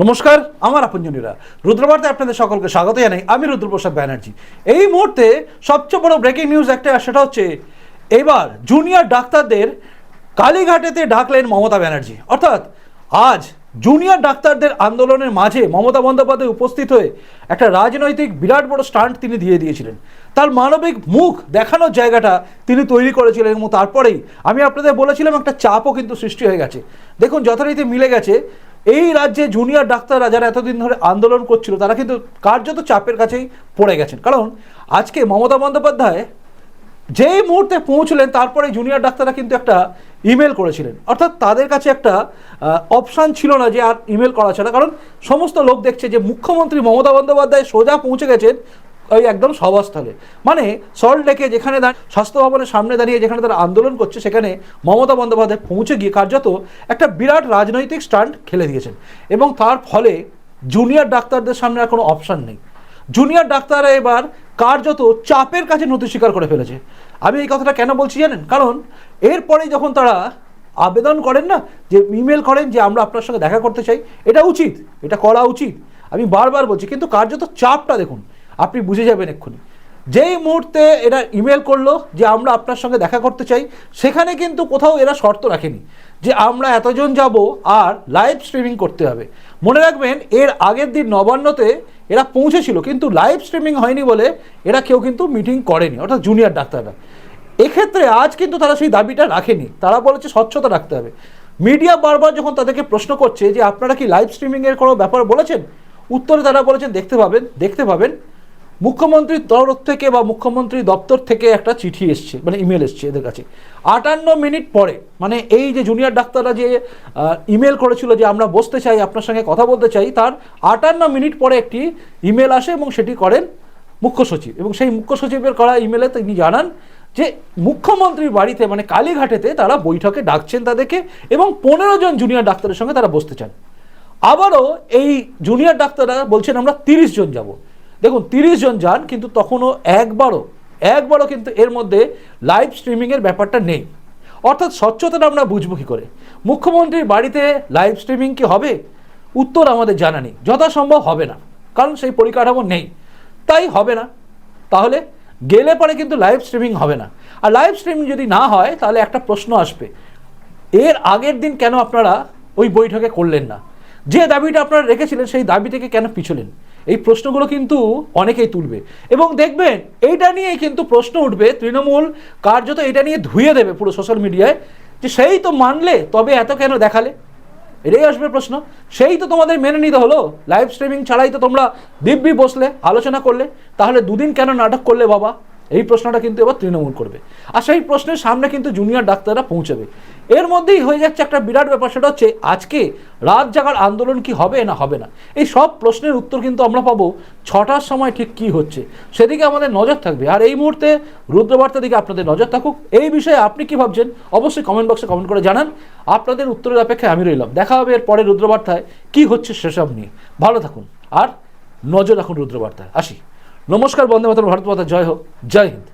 নমস্কার, আমার আপনজনীরা। রুদ্রবার্তায় আপনাদের সকলকে স্বাগত জানাই। আমি রুদ্রপ্রসাদ ব্যানার্জি। এই মুহূর্তে সবচেয়ে বড় ব্রেকিং নিউজ একটা, সেটা হচ্ছে, এবার জুনিয়র ডাক্তারদের কালীঘাটেতে ডাকলেন মমতা ব্যানার্জি। অর্থাৎ আজ জুনিয়র ডাক্তারদের আন্দোলনের মাঝে মমতা বন্দ্যোপাধ্যায় উপস্থিত হয়ে একটা রাজনৈতিক বিরাট বড় স্টান্ট তিনি দিয়ে দিয়েছিলেন। তার মানবিক মুখ দেখানোর জায়গাটা তিনি তৈরি করেছিলেন এবং তারপরেই আমি আপনাদের বলেছিলাম একটা চাপও কিন্তু সৃষ্টি হয়ে গেছে। দেখুন, যথারীতি মিলে গেছে। এই রাজ্যে জুনিয়র ডাক্তাররা যারা এতদিন ধরে আন্দোলন করছিল, তারা কিন্তু কার্যত চাপের কাছেই পড়ে গেছেন। কারণ আজকে মমতা বন্দ্যোপাধ্যায় যেই মুহূর্তে পৌঁছলেন, তারপরে জুনিয়র ডাক্তাররা কিন্তু একটা ইমেল করেছিলেন। অর্থাৎ তাদের কাছে একটা অপশান ছিল না যে আর ইমেল করা ছাড়া। কারণ সমস্ত লোক দেখছে যে মুখ্যমন্ত্রী মমতা বন্দ্যোপাধ্যায় সোজা পৌঁছে গেছেন ওই একদম সভাস্থলে। মানে সল্ট লেকে যেখানে স্বাস্থ্য ভবনের সামনে দাঁড়িয়ে যেখানে তারা আন্দোলন করছে, সেখানে মমতা বন্দ্যোপাধ্যায় পৌঁছে গিয়ে কার্যত একটা বিরাট রাজনৈতিক স্টান্ট খেলে দিয়েছেন। এবং তার ফলে জুনিয়র ডাক্তারদের সামনে আর কোনো অপশান নেই। জুনিয়র ডাক্তাররা এবার কার্যত চাপের কাছে নথি স্বীকার করে ফেলেছে। আমি এই কথাটা কেন বলছি জানেন? কারণ এরপরেই যখন তারা আবেদন করেন না, যে ইমেল করেন যে আমরা আপনার সঙ্গে দেখা করতে চাই, এটা উচিত, এটা করা উচিত। আমি বারবার বলছি, কিন্তু কার্যত চাপটা দেখুন আপনি বুঝে যাবেন এক্ষুনি। যেই মুহূর্তে এরা ইমেল করল যে আমরা আপনার সঙ্গে দেখা করতে চাই, সেখানে কিন্তু কোথাও এরা শর্ত রাখেনি যে আমরা এতজন যাব আর লাইভ স্ট্রিমিং করতে হবে। মনে রাখবেন, এর আগের দিন নবান্নতে এরা পৌঁছেছিল, কিন্তু লাইভ স্ট্রিমিং হয়নি বলে এরা কেউ কিন্তু মিটিং করেনি, অর্থাৎ জুনিয়র ডাক্তাররা। এক্ষেত্রে আজ কিন্তু তারা সেই দাবিটা রাখেনি। তারা বলেছে স্বচ্ছতা রাখতে হবে। মিডিয়া বারবার যখন তাদেরকে প্রশ্ন করছে যে আপনারা কি লাইভ স্ট্রিমিংয়ের কোনো ব্যাপার বলেছেন? উত্তরে তারা বলেছেন, দেখতে পাবেন দেখতে পাবেন। মুখ্যমন্ত্রীর তরফ থেকে বা মুখ্যমন্ত্রী দপ্তর থেকে একটা চিঠি এসছে মানে ইমেল এসছে এদের কাছে। আটান্ন মিনিট পরে মানে এই যে জুনিয়র ডাক্তাররা যে ইমেল করেছিল যে আমরা বসতে চাই, আপনার সঙ্গে কথা বলতে চাই, তার আটান্ন মিনিট পরে একটি ইমেল আসে এবং সেটি করেন মুখ্য সচিব। এবং সেই মুখ্য সচিবের করা ইমেলে তিনি জানান যে মুখ্যমন্ত্রীর বাড়িতে মানে কালীঘাটেতে তারা বৈঠকে ডাকছেন তাদেরকে এবং পনেরো জন জুনিয়র ডাক্তারের সঙ্গে তারা বসতে চান। আবারও এই জুনিয়র ডাক্তাররা বলছেন, আমরা তিরিশ জন যাব। দেখুন, তিরিশ জন যান, কিন্তু তখনও একবারও একবারও কিন্তু এর মধ্যে লাইভ স্ট্রিমিংয়ের ব্যাপারটা নেই। অর্থাৎ স্বচ্ছতাটা আমরা বুঝব কী করে? মুখ্যমন্ত্রীর বাড়িতে লাইভ স্ট্রিমিং কি হবে? উত্তর আমাদের জানা নেই। যথাসম্ভব হবে না, কারণ সেই পরিকাঠামো নেই। তাই হবে না। তাহলে গেলে পরে কিন্তু লাইভ স্ট্রিমিং হবে না। আর লাইভ স্ট্রিমিং যদি না হয়, তাহলে একটা প্রশ্ন আসবে। এর আগের দিন কেন আপনারা ওই বৈঠকে করলেন না? যে দাবিটা আপনারা রেখেছিলেন, সেই দাবি থেকে কেন পিছলেন? এই প্রশ্নগুলো কিন্তু অনেকেই তুলবে। এবং দেখবেন, এইটা নিয়েই কিন্তু প্রশ্ন উঠবে। তৃণমূল কার্যত এটা নিয়ে ধুয়ে দেবে পুরো সোশ্যাল মিডিয়ায় যে সেই তো মানলে, তবে এত কেন দেখালে? এটাই আসবে প্রশ্ন। সেই তো তোমাদের মেনে নিতে হলো। লাইভ স্ট্রিমিং ছাড়াই তো তোমরা দিব্যি বসলে, আলোচনা করলে। তাহলে দুদিন কেন নাটক করলে বাবা? এই প্রশ্নটা কিন্তু এবার তৃণমূল করবে। আর সেই প্রশ্নের সামনে কিন্তু জুনিয়র ডাক্তাররা পৌঁছাবে। এর মধ্যেই হয়ে যাচ্ছে একটা বিরাট ব্যাপার, সেটা হচ্ছে আজকে রাত জাগার আন্দোলন কি হবে না হবে না? এই সব প্রশ্নের উত্তর কিন্তু আমরা পাবো ছটার সময় ঠিক কি হচ্ছে। সেদিকে আমাদের নজর থাকবে। আর এই মুহূর্তে রুদ্রবার্তার দিকে আপনাদের নজর থাকুক। এই বিষয়ে আপনি কি ভাবছেন? অবশ্যই কমেন্ট বক্সে কমেন্ট করে জানান। আপনাদের উত্তরের অপেক্ষায় আমি রইলাম। দেখা হবে এর পরে রুদ্রবার্তায়। কি হচ্ছে সেসব নিয়ে। ভালো থাকুন। আর নজর রাখুন রুদ্রবার্তায়। আসি। নমস্কার বন্দে মাতরম ভারত মাতা জয় হোক জয় হিন্দ।